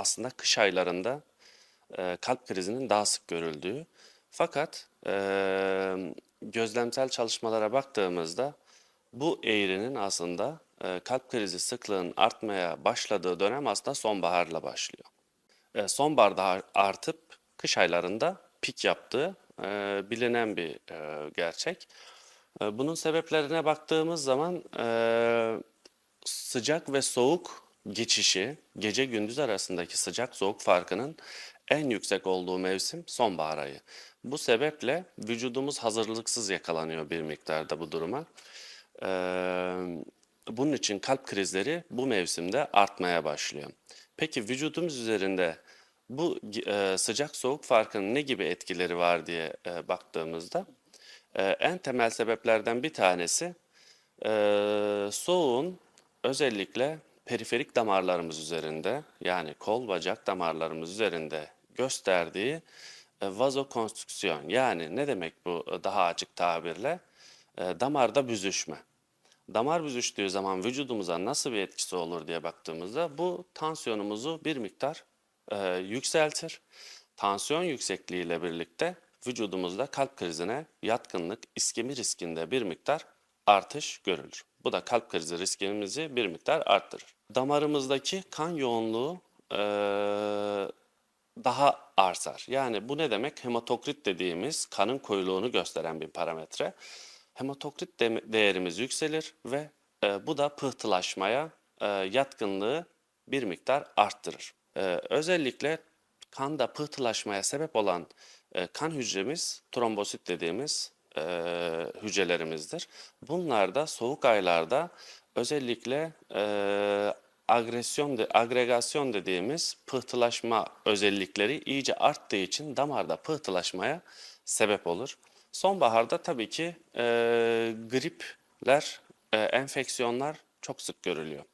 aslında kış aylarında e, kalp krizinin daha sık görüldüğü. Fakat e, gözlemsel çalışmalara baktığımızda bu eğrinin aslında e, kalp krizi sıklığının artmaya başladığı dönem aslında sonbaharla başlıyor. E, sonbaharda ar- artıp kış aylarında pik yaptığı e, bilinen bir e, gerçek. E, bunun sebeplerine baktığımız zaman e, sıcak ve soğuk geçişi, gece gündüz arasındaki sıcak soğuk farkının en yüksek olduğu mevsim sonbahar ayı. Bu sebeple vücudumuz hazırlıksız yakalanıyor bir miktarda bu duruma. Bunun için kalp krizleri bu mevsimde artmaya başlıyor. Peki vücudumuz üzerinde bu sıcak soğuk farkının ne gibi etkileri var diye baktığımızda en temel sebeplerden bir tanesi e, soğuğun özellikle periferik damarlarımız üzerinde yani kol bacak damarlarımız üzerinde gösterdiği e, vazokonstrüksiyon yani ne demek bu e, daha açık tabirle E, damarda büzüşme. Damar büzüştüğü zaman vücudumuza nasıl bir etkisi olur diye baktığımızda bu tansiyonumuzu bir miktar e, yükseltir. Tansiyon yüksekliğiyle birlikte vücudumuzda kalp krizine yatkınlık, iskemi riskinde bir miktar artış görülür. Bu da kalp krizi riskimizi bir miktar arttırır. Damarımızdaki kan yoğunluğu e, daha artar. Yani bu ne demek? Hematokrit dediğimiz kanın koyuluğunu gösteren bir parametre. Hematokrit de- değerimiz yükselir ve e, bu da pıhtılaşmaya e, yatkınlığı bir miktar arttırır. E, özellikle kanda pıhtılaşmaya sebep olan e, kan hücremiz trombosit dediğimiz e, hücrelerimizdir. Bunlar da soğuk aylarda özellikle e, agresyon de, agregasyon dediğimiz pıhtılaşma özellikleri iyice arttığı için damarda pıhtılaşmaya sebep olur. Sonbaharda tabii ki e, gripler, e, enfeksiyonlar çok sık görülüyor.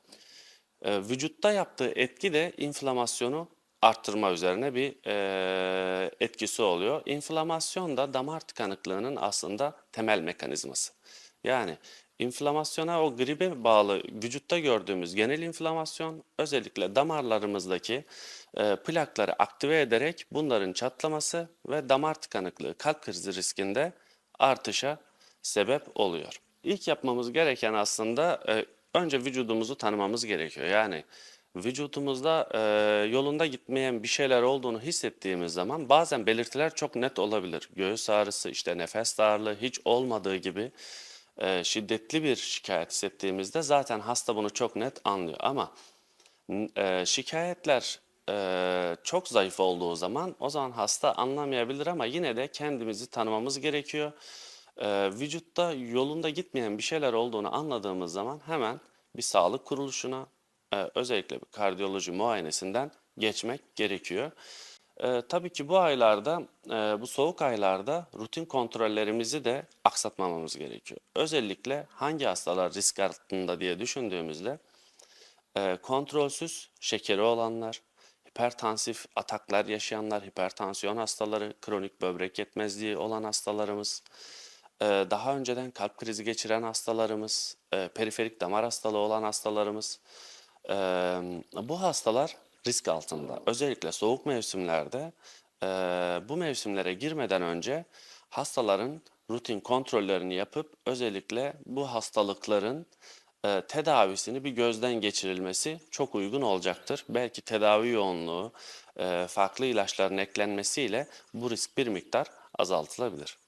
E, vücutta yaptığı etki de inflamasyonu arttırma üzerine bir e, etkisi oluyor. İnflamasyon da damar tıkanıklığının aslında temel mekanizması. Yani inflamasyona o gribe bağlı vücutta gördüğümüz genel inflamasyon özellikle damarlarımızdaki e, plakları aktive ederek bunların çatlaması ve damar tıkanıklığı kalp krizi riskinde artışa sebep oluyor. İlk yapmamız gereken aslında e, önce vücudumuzu tanımamız gerekiyor. Yani vücudumuzda e, yolunda gitmeyen bir şeyler olduğunu hissettiğimiz zaman bazen belirtiler çok net olabilir. Göğüs ağrısı, işte nefes darlığı hiç olmadığı gibi e, şiddetli bir şikayet hissettiğimizde zaten hasta bunu çok net anlıyor. Ama e, şikayetler e, çok zayıf olduğu zaman o zaman hasta anlamayabilir ama yine de kendimizi tanımamız gerekiyor. E, vücutta yolunda gitmeyen bir şeyler olduğunu anladığımız zaman hemen bir sağlık kuruluşuna e, özellikle bir kardiyoloji muayenesinden geçmek gerekiyor. E, tabii ki bu aylarda, e, bu soğuk aylarda rutin kontrollerimizi de aksatmamamız gerekiyor. Özellikle hangi hastalar risk altında diye düşündüğümüzde e, kontrolsüz şekeri olanlar, hipertansif ataklar yaşayanlar, hipertansiyon hastaları, kronik böbrek yetmezliği olan hastalarımız, e, daha önceden kalp krizi geçiren hastalarımız, e, periferik damar hastalığı olan hastalarımız, e, bu hastalar risk altında. Özellikle soğuk mevsimlerde e, bu mevsimlere girmeden önce hastaların rutin kontrollerini yapıp özellikle bu hastalıkların e, tedavisini bir gözden geçirilmesi çok uygun olacaktır. Belki tedavi yoğunluğu, e, farklı ilaçların eklenmesiyle bu risk bir miktar azaltılabilir.